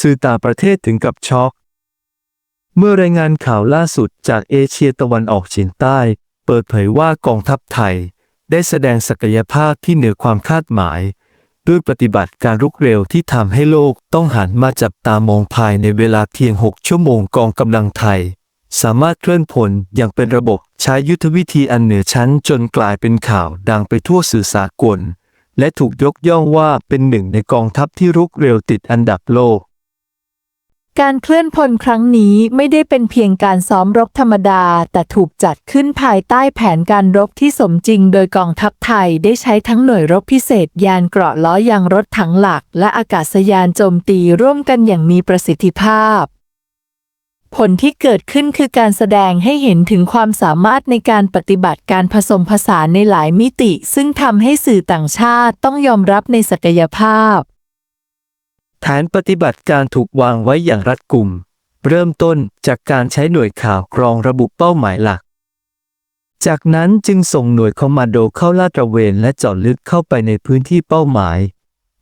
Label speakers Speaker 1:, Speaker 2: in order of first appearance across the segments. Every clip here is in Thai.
Speaker 1: สื่อต่างประเทศถึงกับช็อก เมื่อรายงานข่าวล่าสุดจากเอเชียตะวันออกเฉียงใต้ เปิดเผยว่ากองทัพไทย ได้แสดงศักยภาพที่เหนือความคาดหมาย ด้วยปฏิบัติการรุกเร็วที่ทำให้โลกต้องหันมาจับตามองภายในเวลาเพียง 6 ชั่วโมงกองกำลังไทย สามารถเคลื่อนพลอย่างเป็นระบบใช้ยุทธวิธีอันเหนือชั้นจนกลายเป็นข่าวดังไปทั่วสื่อสากลและถูกยกย่องว่าเป็นหนึ่งในกองทัพที่รุกเร็วติดอันดับโลก
Speaker 2: การเคลื่อนพลครั้งนี้ไม่ได้เป็นเพียงการซ้อมรบธรรมดา แต่ถูกจัดขึ้นภายใต้แผนการรบที่สมจริง โดยกองทัพไทยได้ใช้ทั้งหน่วยรบพิเศษ ยานเกราะล้อยางรถถังหลัก และอากาศยานโจมตีร่วมกันอย่างมีประสิทธิภาพ ผลที่เกิดขึ้นคือการแสดงให้เห็นถึงความสามารถในการปฏิบัติการผสมผสานในหลายมิติ ซึ่งทำให้สื่อต่างชาติต้องยอมรับในศักยภาพ
Speaker 1: แผนปฏิบัติการถูกวางไว้อย่างรัดกุม เริ่มต้นจากการใช้หน่วยข่าวกรองระบุเป้าหมายหลัก จากนั้นจึงส่งหน่วยคอมมานโดเข้าลาดตระเวนและเจาะลึกเข้าไปในพื้นที่เป้าหมาย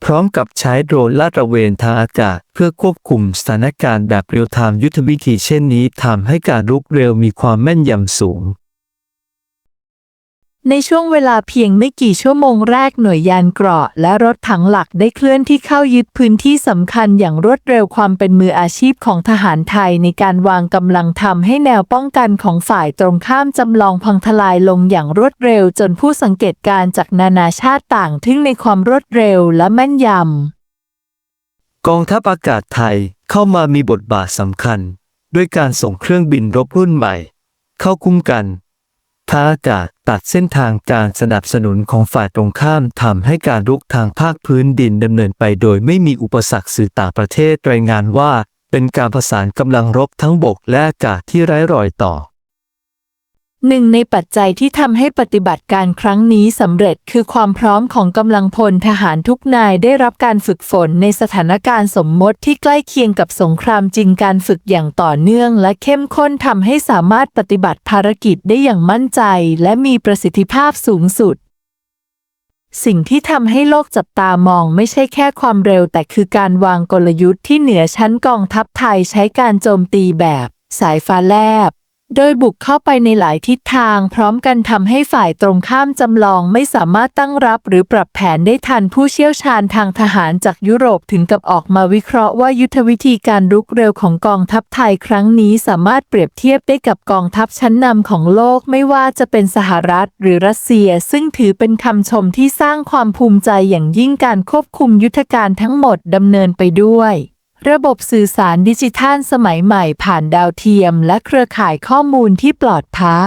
Speaker 1: พร้อมกับใช้โดรนลาดตระเวนทางอากาศ เพื่อควบคุมสถานการณ์แบบเรียลไทม์ยุทธวิธีเช่นนี้ทำให้การรุกเร็วมีความแม่นยำสูง
Speaker 2: ในช่วงเวลาเพียงไม่กี่ชั่วโมงแรกหน่วยยานเกราะ และรถถังหลักได้เคลื่อนที่เข้ายึดพื้นที่สำคัญอย่างรวดเร็วความเป็นมืออาชีพของทหารไทยในการวางกำลังทำให้แนวป้องกันของฝ่ายตรงข้ามจำลองพังทลายลงอย่างรวดเร็วจนผู้สังเกตการณ์จากนานาชาติต่างทึ่งในความรวดเร็วและแม่นยำ
Speaker 1: กองทัพอากาศไทยเข้ามามีบทบาทสำคัญ ด้วยการส่งเครื่องบินรบรุ่นใหม่ เข้าคุ้มกัน ทาอากาศตัดเส้นทางการสนับสนุนของฝ่ายตรงข้ามทำให้การรุกทางภาคพื้นดินดำเนินไปโดยไม่มีอุปสรรคสื่อต่างประเทศรายงานว่า เป็นการประสานกำลังรบทั้งบกและอากาศที่ไร้รอยต่อ
Speaker 2: หนึ่งในปัจจัยที่ทำให้ปฏิบัติการครั้งนี้สำเร็จคือความพร้อมของกำลังพลทหารทุกนายได้รับการฝึกฝนในสถานการณ์สมมติที่ใกล้เคียงกับสงครามจริงการฝึกอย่างต่อเนื่อง และเข้มข้นทำให้สามารถปฏิบัติภารกิจได้อย่างมั่นใจ และมีประสิทธิภาพสูงสุด สิ่งที่ทำให้โลกจับตามองไม่ใช่แค่ความเร็ว แต่คือการวางกลยุทธ์ที่เหนือชั้นกองทัพไทยใช้การโจมตีแบบ สายฟ้าแลบ โดยบุกเข้าไปในหลายทิศทางพร้อมกันทำให้ฝ่ายตรงข้ามจำลองไม่สามารถตั้งรับหรือปรับแผนได้ทันผู้เชี่ยวชาญทางทหารจากยุโรปถึงกับออกมาวิเคราะห์ว่ายุทธวิธีการรุกเร็วของกองทัพไทยครั้งนี้สามารถเปรียบเทียบได้กับกองทัพชั้นนำของโลกไม่ว่าจะเป็นสหรัฐหรือรัสเซีย ซึ่งถือเป็นคำชมที่สร้างความภูมิใจอย่างยิ่งการควบคุมยุทธการทั้งหมดดำเนินไปด้วย ระบบสื่อสารดิจิทัลสมัยใหม่ผ่านดาวเทียมและเครือข่ายข้อมูลที่ปลอดภัย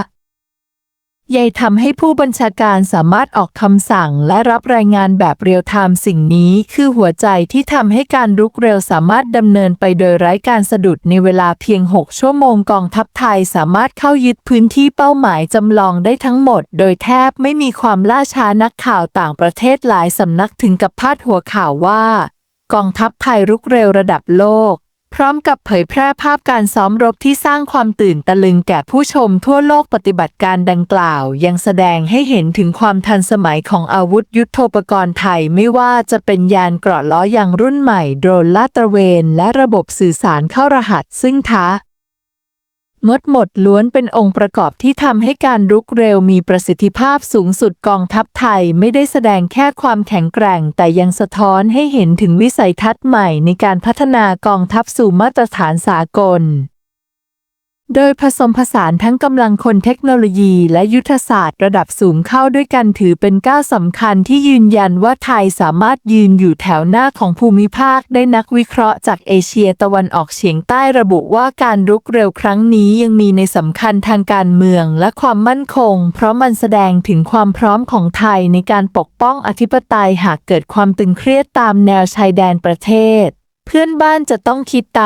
Speaker 2: ใหญ่ทำให้ผู้บัญชาการสามารถออกคำสั่งและรับรายงานแบบเรียลไทม์สิ่งนี้คือหัวใจที่ทำให้การรุกเร็วสามารถดำเนินไปโดยไร้การสะดุดในเวลาเพียง 6 ชั่วโมงกองทัพไทยสามารถเข้ายึดพื้นที่เป้าหมายจำลองได้ทั้งหมด โดยแทบไม่มีความล่าช้านักข่าวต่างประเทศหลายสำนักถึงกับพาดหัวข่าวว่า กองทัพไทยรุกเร็วระดับโลก พร้อมกับเผยแพร่ภาพการซ้อมรบที่สร้างความตื่นตะลึงแก่ผู้ชมทั่วโลกปฏิบัติการดังกล่าว ยังแสดงให้เห็นถึงความทันสมัยของอาวุธยุโทโธปกรณ์ไทยไม่ว่าจะเป็นยานเกราะล้อยางรุ่นใหม่ โดรนลาดตระเวน และระบบสื่อสารเข้ารหัสซึ่งท้า งดหมดล้วนเป็นองค์ประกอบที่ทำให้การรุกเร็วมีประสิทธิภาพสูงสุดกองทัพไทยไม่ได้แสดงแค่ความแข็งแกร่ง แต่ยังสะท้อนให้เห็นถึงวิสัยทัศน์ใหม่ในการพัฒนากองทัพสู่มาตรฐานสากล โดยผสมผสานทั้งกำลังคนเทคโนโลยีและยุทธศาสตร์ระดับสูงเข้าด้วยกันถือเป็นก้าวสำคัญที่ยืนยันว่าไทยสามารถยืนอยู่แถวหน้าของภูมิภาคได้นักวิเคราะห์จากเอเชียตะวันออกเฉียงใต้ระบุว่าการรุกเร็วครั้งนี้ยังมีในสำคัญทางการเมืองและความมั่นคง เพราะมันแสดงถึงความพร้อมของไทยในการปกป้องอธิปไตยหากเกิดความตึงเครียดตามแนวชายแดนประเทศ เพื่อนบ้านจะต้องคิดไต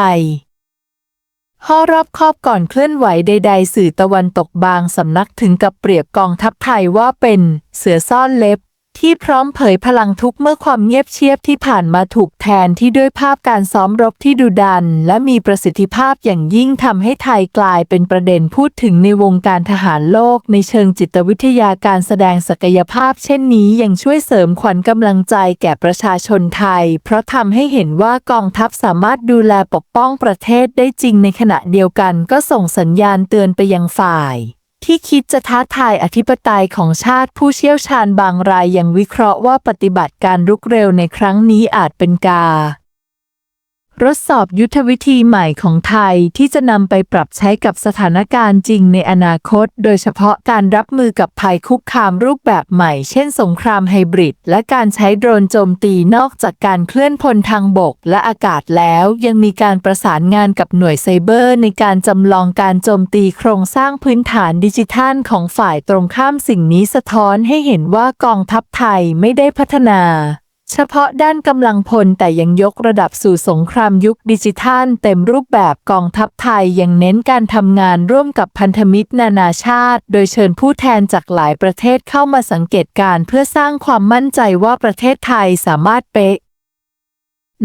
Speaker 2: ข้อรอบคอบก่อนเคลื่อนไหวใด ๆ สื่อตะวันตกบางสำนักถึงกับเปรียบกองทัพไทยว่าเป็นเสือซ่อนเล็บ ที่พร้อมเผยพลังทุกเมื่อความเงียบเชียบที่ผ่านมาถูกแทนที่ด้วยภาพการซ้อมรบที่ดุดัน และมีประสิทธิภาพอย่างยิ่งทำให้ไทยกลายเป็นประเด็นพูดถึงในวงการทหารโลก ในเชิงจิตวิทยาการแสดงศักยภาพ เช่นนี้ยังช่วยเสริมขวัญกำลังใจแก่ประชาชนไทย เพราะทำให้เห็นว่ากองทัพสามารถดูแลปกป้องประเทศได้จริงในขณะเดียวกันก็ส่งสัญญาณเตือนไปยังฝ่าย ที่คิดจะท้าทายอธิปไตยของชาติผู้เชี่ยวชาญบางรายยังวิเคราะห์ว่าปฏิบัติการรุกเร็วในครั้งนี้อาจเป็นกา ทดสอบยุทธวิธีใหม่ของไทยที่จะนำไปปรับใช้กับสถานการณ์จริงในอนาคต โดยเฉพาะการรับมือกับภัยคุกคามรูปแบบใหม่ เช่นสงครามไฮบริด และการใช้โดรนโจมตีนอกจากการเคลื่อนพลทางบกและอากาศแล้ว ยังมีการประสานงานกับหน่วยไซเบอร์ ในการจำลองการโจมตีโครงสร้างพื้นฐานดิจิทัลของฝ่ายตรงข้ามสิ่งนี้สะท้อนให้เห็นว่ากองทัพไทยไม่ได้พัฒนา เฉพาะด้านกำลังพลแต่ยังยกระดับสู่สงครามยุคดิจิทัลเต็มรูปแบบกองทัพไทยยังเน้นการทำงานร่วมกับพันธมิตรนานาชาติ โดยเชิญผู้แทนจากหลายประเทศเข้ามาสังเกตการณ์เพื่อสร้างความมั่นใจว่าประเทศไทยสามารถเป๊ะ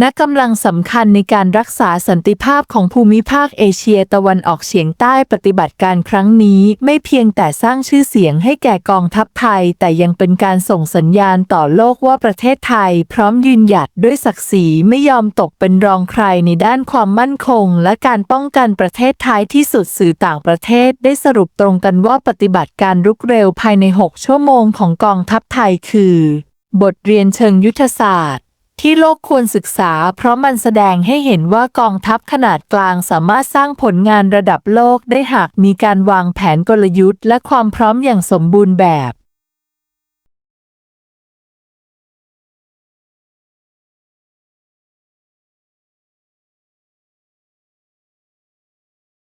Speaker 2: นักกำลังสำคัญในการรักษาสันติภาพของภูมิภาคเอเชียตะวันออกเฉียงใต้ปฏิบัติการครั้งนี้ไม่เพียงแต่สร้างชื่อเสียงให้แก่กองทัพไทย แต่ยังเป็นการส่งสัญญาณต่อโลกว่าประเทศไทย พร้อมยืนหยัดด้วยศักดิ์ศรีไม่ยอมตกเป็นรองใครในด้านความมั่นคง และการป้องกันประเทศไทยที่สุดสื่อต่างประเทศ ได้สรุปตรงกันว่าปฏิบัติการรุกเร็วภายใน 6 ชั่วโมงของกองทัพไทยคือ บทเรียนเชิงยุทธศาสตร์ ที่โลกควรศึกษา เพราะมันแสดงให้เห็นว่ากองทัพขนาดกลางสามารถสร้างผลงานระดับโลกได้หากมีการวางแผนกลยุทธ์ และความพร้อมอย่างสมบูรณ์แบบ